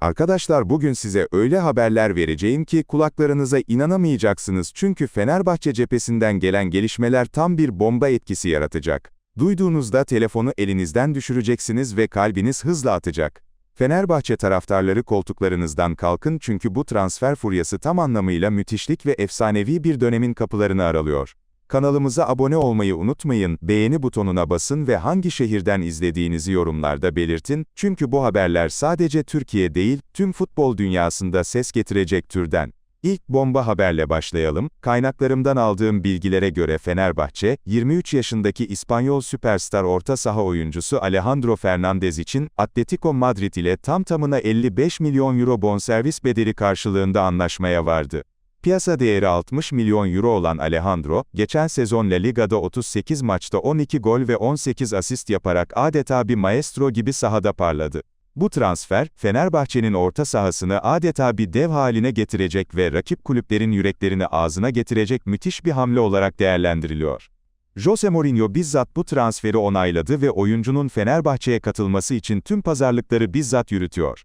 Arkadaşlar bugün size öyle haberler vereceğim ki kulaklarınıza inanamayacaksınız çünkü Fenerbahçe cephesinden gelen gelişmeler tam bir bomba etkisi yaratacak. Duyduğunuzda telefonu elinizden düşüreceksiniz ve kalbiniz hızla atacak. Fenerbahçe taraftarları koltuklarınızdan kalkın çünkü bu transfer furyası tam anlamıyla müthişlik ve efsanevi bir dönemin kapılarını aralıyor. Kanalımıza abone olmayı unutmayın, beğeni butonuna basın ve hangi şehirden izlediğinizi yorumlarda belirtin, çünkü bu haberler sadece Türkiye değil, tüm futbol dünyasında ses getirecek türden. İlk bomba haberle başlayalım. Kaynaklarımdan aldığım bilgilere göre Fenerbahçe, 23 yaşındaki İspanyol süperstar orta saha oyuncusu Alejandro Fernandez için Atletico Madrid ile tam tamına 55 milyon euro bonservis bedeli karşılığında anlaşmaya vardı. Piyasa değeri 60 milyon euro olan Alejandro, geçen sezon La Liga'da 38 maçta 12 gol ve 18 asist yaparak adeta bir maestro gibi sahada parladı. Bu transfer, Fenerbahçe'nin orta sahasını adeta bir dev haline getirecek ve rakip kulüplerin yüreklerini ağzına getirecek müthiş bir hamle olarak değerlendiriliyor. Jose Mourinho bizzat bu transferi onayladı ve oyuncunun Fenerbahçe'ye katılması için tüm pazarlıkları bizzat yürütüyor.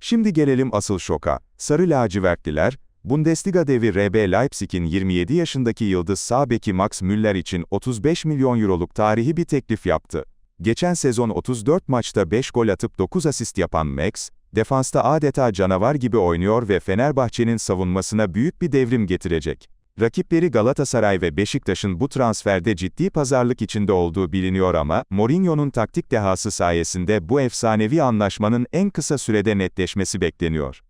Şimdi gelelim asıl şoka. Sarı lacivertliler, Bundesliga devi RB Leipzig'in 27 yaşındaki yıldız sağ beki Max Müller için 35 milyon euroluk tarihi bir teklif yaptı. Geçen sezon 34 maçta 5 gol atıp 9 asist yapan Max, defansta adeta canavar gibi oynuyor ve Fenerbahçe'nin savunmasına büyük bir devrim getirecek. Rakipleri Galatasaray ve Beşiktaş'ın bu transferde ciddi pazarlık içinde olduğu biliniyor ama, Mourinho'nun taktik dehası sayesinde bu efsanevi anlaşmanın en kısa sürede netleşmesi bekleniyor.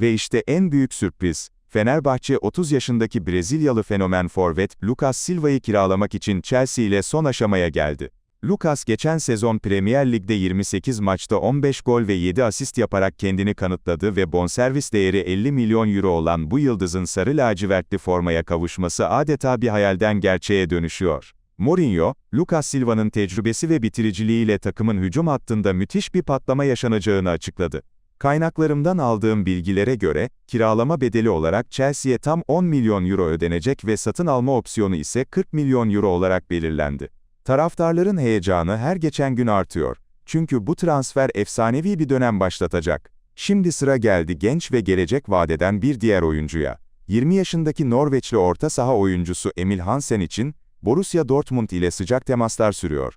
Ve işte en büyük sürpriz, Fenerbahçe 30 yaşındaki Brezilyalı fenomen forvet Lucas Silva'yı kiralamak için Chelsea ile son aşamaya geldi. Lucas geçen sezon Premier Lig'de 28 maçta 15 gol ve 7 asist yaparak kendini kanıtladı ve bonservis değeri 50 milyon euro olan bu yıldızın sarı lacivertli formaya kavuşması adeta bir hayalden gerçeğe dönüşüyor. Mourinho, Lucas Silva'nın tecrübesi ve bitiriciliğiyle takımın hücum hattında müthiş bir patlama yaşanacağını açıkladı. Kaynaklarımdan aldığım bilgilere göre, kiralama bedeli olarak Chelsea'ye tam 10 milyon euro ödenecek ve satın alma opsiyonu ise 40 milyon euro olarak belirlendi. Taraftarların heyecanı her geçen gün artıyor. Çünkü bu transfer efsanevi bir dönem başlatacak. Şimdi sıra geldi genç ve gelecek vadeden bir diğer oyuncuya. 20 yaşındaki Norveçli orta saha oyuncusu Emil Hansen için, Borussia Dortmund ile sıcak temaslar sürüyor.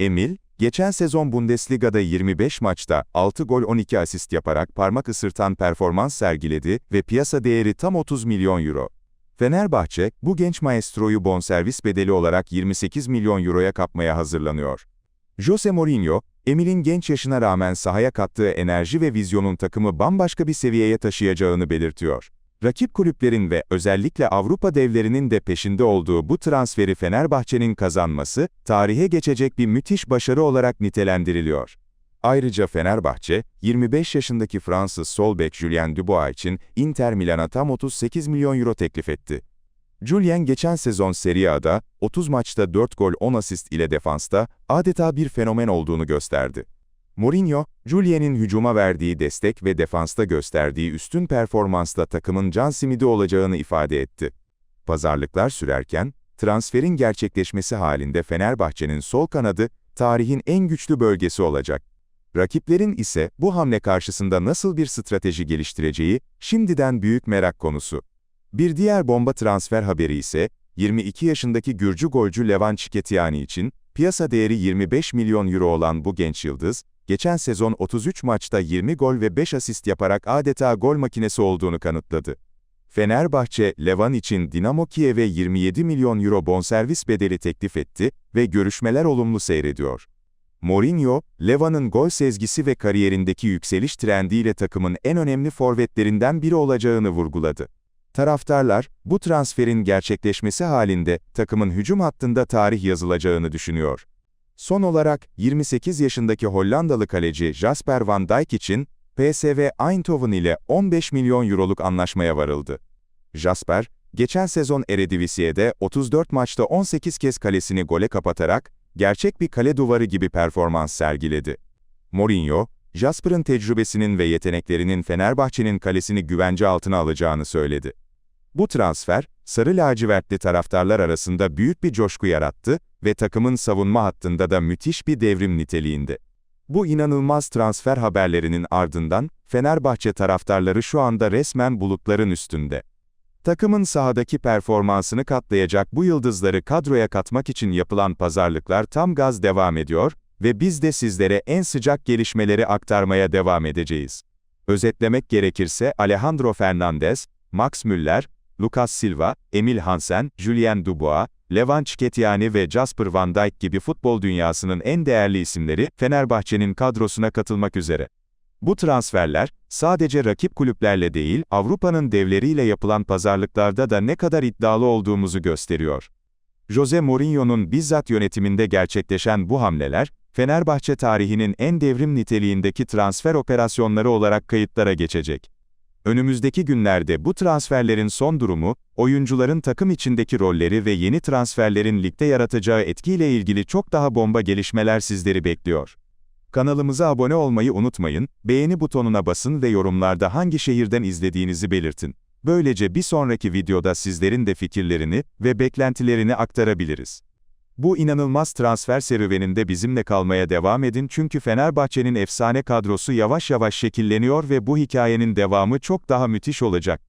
Emil, geçen sezon Bundesliga'da 25 maçta 6 gol 12 asist yaparak parmak ısırtan performans sergiledi ve piyasa değeri tam 30 milyon euro. Fenerbahçe, bu genç maestroyu bonservis bedeli olarak 28 milyon euroya kapmaya hazırlanıyor. Jose Mourinho, Emil'in genç yaşına rağmen sahaya kattığı enerji ve vizyonun takımı bambaşka bir seviyeye taşıyacağını belirtiyor. Rakip kulüplerin ve özellikle Avrupa devlerinin de peşinde olduğu bu transferi Fenerbahçe'nin kazanması, tarihe geçecek bir müthiş başarı olarak nitelendiriliyor. Ayrıca Fenerbahçe, 25 yaşındaki Fransız sol bek Julien Dubois için Inter Milan'a tam 38 milyon euro teklif etti. Julien geçen sezon Serie A'da 30 maçta 4 gol 10 asist ile defansta adeta bir fenomen olduğunu gösterdi. Mourinho, Julien'in hücuma verdiği destek ve defansta gösterdiği üstün performansla takımın can simidi olacağını ifade etti. Pazarlıklar sürerken, transferin gerçekleşmesi halinde Fenerbahçe'nin sol kanadı, tarihin en güçlü bölgesi olacak. Rakiplerin ise bu hamle karşısında nasıl bir strateji geliştireceği şimdiden büyük merak konusu. Bir diğer bomba transfer haberi ise 22 yaşındaki Gürcü golcü Levan Çiketiani için piyasa değeri 25 milyon euro olan bu genç yıldız, geçen sezon 33 maçta 20 gol ve 5 asist yaparak adeta gol makinesi olduğunu kanıtladı. Fenerbahçe, Levan için Dinamo Kiev'e 27 milyon euro bonservis bedeli teklif etti ve görüşmeler olumlu seyrediyor. Mourinho, Levan'ın gol sezgisi ve kariyerindeki yükseliş trendiyle takımın en önemli forvetlerinden biri olacağını vurguladı. Taraftarlar, bu transferin gerçekleşmesi halinde takımın hücum hattında tarih yazılacağını düşünüyor. Son olarak, 28 yaşındaki Hollandalı kaleci Jasper van Dijk için, PSV Eindhoven ile 15 milyon euroluk anlaşmaya varıldı. Jasper, geçen sezon Eredivisie'de 34 maçta 18 kez kalesini gole kapatarak, gerçek bir kale duvarı gibi performans sergiledi. Mourinho, Jasper'ın tecrübesinin ve yeteneklerinin Fenerbahçe'nin kalesini güvence altına alacağını söyledi. Bu transfer, sarı lacivertli taraftarlar arasında büyük bir coşku yarattı ve takımın savunma hattında da müthiş bir devrim niteliğinde. Bu inanılmaz transfer haberlerinin ardından, Fenerbahçe taraftarları şu anda resmen bulutların üstünde. Takımın sahadaki performansını katlayacak bu yıldızları kadroya katmak için yapılan pazarlıklar tam gaz devam ediyor ve biz de sizlere en sıcak gelişmeleri aktarmaya devam edeceğiz. Özetlemek gerekirse Alejandro Fernandez, Max Müller, Lucas Silva, Emil Hansen, Julien Dubois, Levan Çiketiani ve Jasper Van Dijk gibi futbol dünyasının en değerli isimleri Fenerbahçe'nin kadrosuna katılmak üzere. Bu transferler, sadece rakip kulüplerle değil, Avrupa'nın devleriyle yapılan pazarlıklarda da ne kadar iddialı olduğumuzu gösteriyor. Jose Mourinho'nun bizzat yönetiminde gerçekleşen bu hamleler, Fenerbahçe tarihinin en devrim niteliğindeki transfer operasyonları olarak kayıtlara geçecek. Önümüzdeki günlerde bu transferlerin son durumu, oyuncuların takım içindeki rolleri ve yeni transferlerin ligde yaratacağı etkiyle ilgili çok daha bomba gelişmeler sizleri bekliyor. Kanalımıza abone olmayı unutmayın, beğeni butonuna basın ve yorumlarda hangi şehirden izlediğinizi belirtin. Böylece bir sonraki videoda sizlerin de fikirlerini ve beklentilerini aktarabiliriz. Bu inanılmaz transfer serüveninde bizimle kalmaya devam edin çünkü Fenerbahçe'nin efsane kadrosu yavaş yavaş şekilleniyor ve bu hikayenin devamı çok daha müthiş olacak.